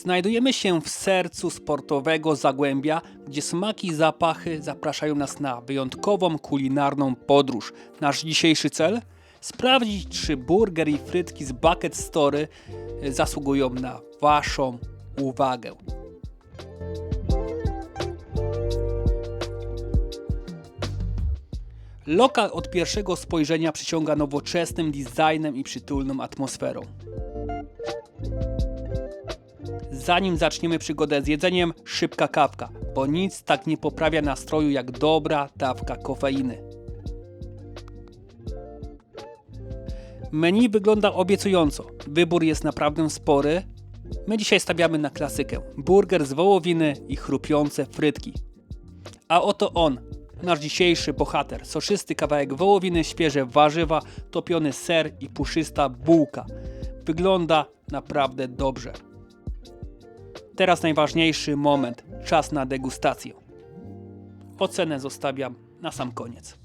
Znajdujemy się w sercu sportowego Zagłębia, gdzie smaki i zapachy zapraszają nas na wyjątkową kulinarną podróż. Nasz dzisiejszy cel? Sprawdzić, czy burger i frytki z Bucket Story y, zasługują na Waszą uwagę. Lokal od pierwszego spojrzenia przyciąga nowoczesnym designem i przytulną atmosferą. Zanim zaczniemy przygodę z jedzeniem, szybka kawka, bo nic tak nie poprawia nastroju jak dobra dawka kofeiny. Menu wygląda obiecująco, wybór jest naprawdę spory. My dzisiaj stawiamy na klasykę: burger z wołowiny i chrupiące frytki. A oto on, nasz dzisiejszy bohater. Soczysty kawałek wołowiny, świeże warzywa, topiony ser i puszysta bułka. Wygląda naprawdę dobrze. Teraz najważniejszy moment, czas na degustację. Ocenę zostawiam na sam koniec.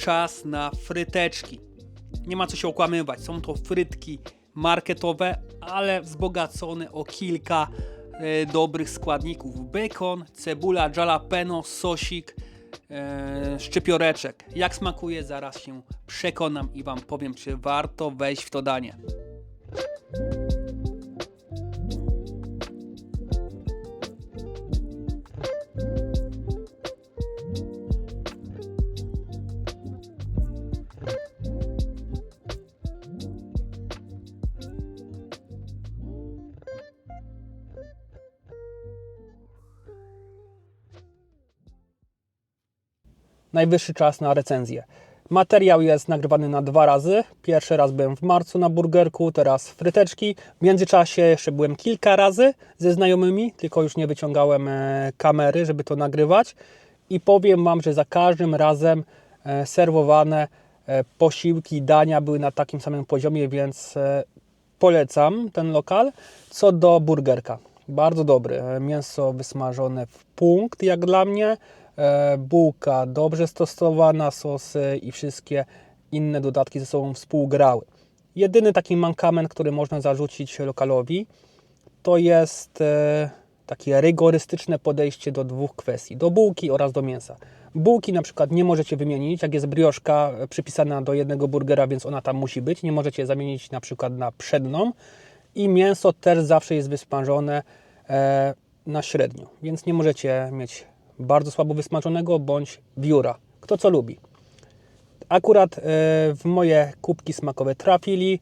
Czas na fryteczki. Nie ma co się okłamywać, są to frytki marketowe, ale wzbogacone o kilka e, dobrych składników. Bacon, cebula, jalapeno, sosik, e, szczypioreczek. Jak smakuje, zaraz się przekonam i Wam powiem, czy warto wejść w to danie. Najwyższy czas na recenzję. Materiał jest nagrywany na dwa razy. Pierwszy raz byłem w marcu na burgerku, teraz fryteczki. W międzyczasie jeszcze byłem kilka razy ze znajomymi, tylko już nie wyciągałem e, kamery, żeby to nagrywać. I powiem Wam, że za każdym razem e, serwowane e, posiłki, dania były na takim samym poziomie, więc polecam ten lokal. Co do burgerka, bardzo dobry. Mięso wysmażone w punkt, jak dla mnie. E, Bułka dobrze stosowana, sosy i wszystkie inne dodatki ze sobą współgrały. Jedyny taki mankament, który można zarzucić lokalowi, to jest e, takie rygorystyczne podejście do dwóch kwestii: do bułki oraz do mięsa. Bułki na przykład nie możecie wymienić, jak jest brioszka e, przypisana do jednego burgera, więc ona tam musi być. Nie możecie zamienić na przykład na przedną. I mięso też zawsze jest wysmażone na średnio, więc nie możecie mieć bardzo słabo wysmażonego bądź biura. Kto co lubi. Akurat e, w moje kubki smakowe trafili,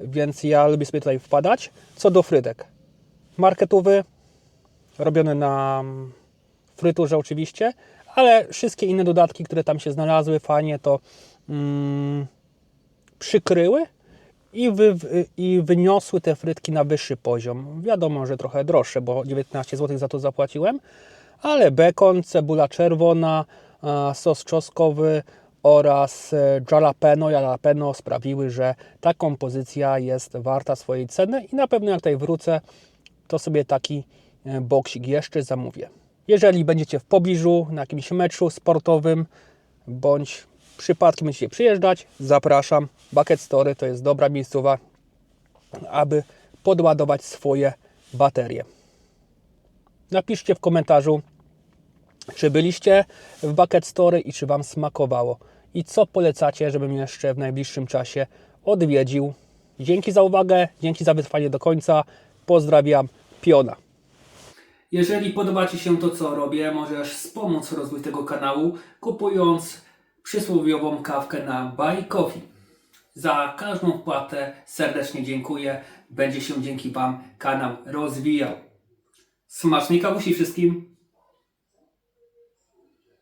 więc ja lubię sobie tutaj wpadać. Co do frytek. Marketowy, robiony na mm, fryturze oczywiście, ale wszystkie inne dodatki, które tam się znalazły, fajnie to mm, przykryły i, wy, i wyniosły te frytki na wyższy poziom. Wiadomo, że trochę droższe, bo 19 zł za to zapłaciłem, ale cebula czerwona, sos czosnkowy oraz e, jalapeno, jalapeno sprawiły, że ta kompozycja jest warta swojej ceny i na pewno jak tutaj wrócę, to sobie taki e, boksik jeszcze zamówię. Jeżeli będziecie w pobliżu na jakimś meczu sportowym bądź przypadkiem będziecie przyjeżdżać, zapraszam. Bucket Story to jest dobra miejscowa, aby podładować swoje baterie. Napiszcie w komentarzu, czy byliście w Bucket Story i czy Wam smakowało. I co polecacie, żebym jeszcze w najbliższym czasie odwiedził. Dzięki za uwagę, dzięki za wytrwanie do końca. Pozdrawiam, Piona. Jeżeli podoba Ci się to, co robię, możesz wspomóc rozwój tego kanału, kupując przysłowiową kawkę na Buy Coffee. Za każdą wpłatę serdecznie dziękuję. Będzie się dzięki Wam kanał rozwijał. Smacznej kawusi wszystkim!